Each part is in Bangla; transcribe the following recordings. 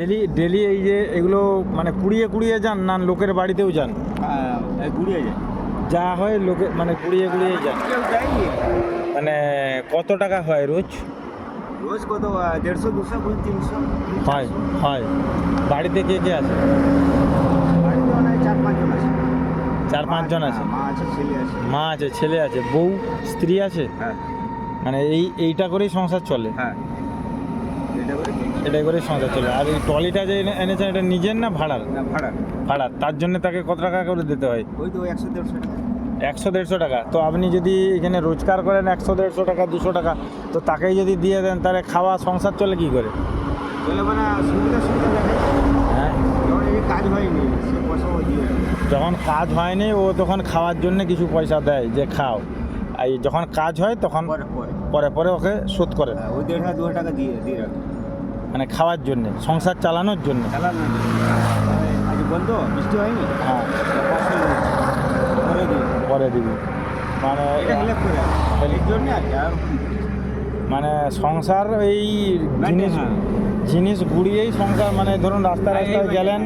ডেলি ডেলি এই যে এগুলো মানে কুড়িয়ে কুড়িয়ে যান না লোকের বাড়িতেও যান? ঘুরিয়ে যায় যা হয় লোকে মানে কুড়িয়ে কুড়িয়ে যান। মানে কত টাকা হয় রোজ? রোজ কত দেড়শো দুশো কুড়ি তিনশো হয় হয়। বাড়িতে কে কে আছে? চার পাঁচজন আছে। চার পাঁচজন আছে? মা আছে ছেলে আছে। মা আছে ছেলে আছে বউ স্ত্রী আছে? হ্যাঁ। মানে এই এইটা করেই সংসার চলে? হ্যাঁ। এটা করে সংসার চলে আর এই ট্রলিটা যে এনেছেন এটা নিজের না ভাড়ার? ভাড়া ভাড়ার। তার জন্য তাকে কত টাকা করে দিতে হয়? ওই তো একশো দেড়শো টাকা। একশো দেড়শো টাকা। তো আপনি যদি এখানে রোজগার করেন একশো দেড়শো টাকা দুশো টাকা তো তাকেই যদি দিয়ে দেন তাহলে খাওয়া সংসার চলে কি করে? মানে হ্যাঁ। যখন কাজ হয়নি ও তখন খাওয়ার জন্য কিছু পয়সা দেয় যে খাও। এই যখন কাজ হয় তখন পরে পরে। ওকে শোধ করে। হ্যাঁ, ওই দেড় হাজার দু টাকা দিয়ে দিয়ে রাখে। মানে খাওয়ার জন্য সংসার চালানোর জন্য। বন্ধ? বৃষ্টি হয়নি? হ্যাঁ। পরে দিবি। মানে? মানে সংসার এই জিনিস হ্যাঁ। জিনিস গুড়িয়েই সংসার মানে ধরুন রাস্তা হ্যাঁ, রাস্তায় গেলেন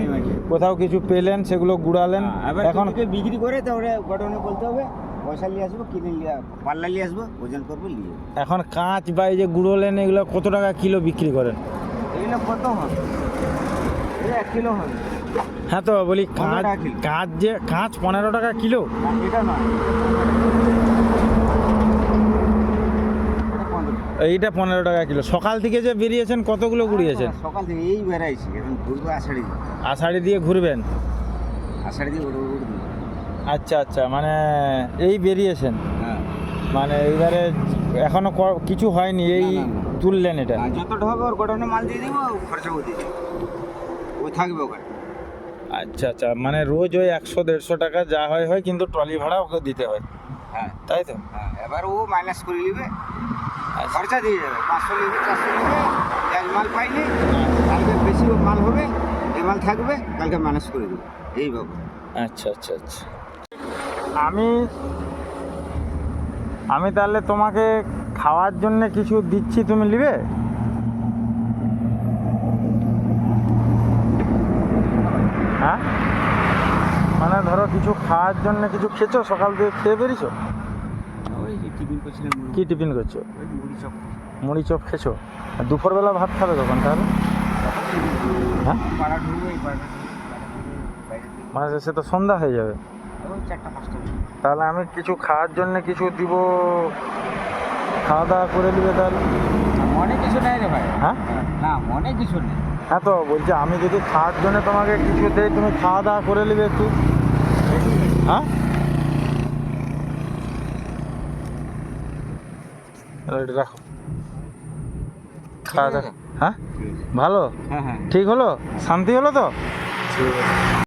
কোথাও কিছু পেলেন সেগুলো গুড়ালেন হ্যাঁ, এখন এখন বিক্রি করে তাহলে ঘটনা বলতে হবে। পয়সা নিয়ে আসব কিনে নিয়ে পাল্লা নিয়ে আসব ওজন করব নিয়ে এখন কাঁচ বা এই যে গুঁড়ো লেন এগুলো কত টাকা কিলো বিক্রি করেন? এগুলো কত হবে এক কিলো হবে হ্যাঁ তো বলি কাঁচ কাঁচ যে কাঁচ পনেরো টাকা কিলো? এটা নয়। এইটা পনেরো টাকা কিলো। সকাল থেকে যে বেরিয়েছেন কতগুলো গুড়িয়েছেন সকাল থেকে এই বেড়াইছি এখন ঘুরবো আষাঢ়ি। আষাঢ়ি দিয়ে ঘুরবেন? আষাঢ়ি দিয়ে। আচ্ছা আচ্ছা মানে এই বেরিয়েছেন হ্যাঁ। মানে এইবারে এখনও কিছু হয়নি এই। তুললেন এটা। যতটা হবে ওর গোডাউনে মাল দিয়ে দিব খরচাও দিয়ে দিব। ও থাকবে ওখানে। আচ্ছা আচ্ছা মানে রোজ ওই একশো দেড়শো টাকা যা হয় হয় কিন্তু ট্রলি ভাড়া ওকে দিতে হয়। হ্যাঁ। তাই তো? হ্যাঁ এবার ও মাইনাস করে নিবে। আচ্ছা। খরচা দিয়ে যাবে পাঁচশো নিবে চারশো নিবে এক মাল পাইনি কালকে বেশি মাল হবে এই মাল থাকবে কালকে মাইনাস করে দেবে। এইভাবে আচ্ছা আচ্ছা আচ্ছা। আমি আমি তাহলে তোমাকে খাওয়ার জন্য কিছু দিচ্ছি তুমি নিবে? হ্যাঁ? মানে ধরো কিছু খাওয়ার জন্য কিছু খেয়েছো? সকাল থেকে খেয়ে বেরিয়েছো? কি টিফিন করছ? মুড়ি চপ। আর দুপুরবেলা ভাত খাবে কখন তাহলে? হ্যাঁ। মানে সে তো সন্ধ্যা হয়ে যাবে। চারটা পাঁচটা তাহলে আমি কিছু খাওয়ার জন্য কিছু দিব খাওয়া দাওয়া করে দিবে তাহলে? অনেক কিছু নেই রে ভাই। হ্যাঁ? না অনেক কিছু নেই। হ্যাঁ তো বলছি আমি যদি খাওয়ার জন্য তোমাকে কিছু দেই তুমি খাওয়া দাওয়া করে নিবে একটু। হ্যাঁ? রাখো খাওয়া দাওয়া হ্যাঁ? ভালো? হ্যাঁ হ্যাঁ। ঠিক হলো? শান্তি হলো তো? ঠিক আছে।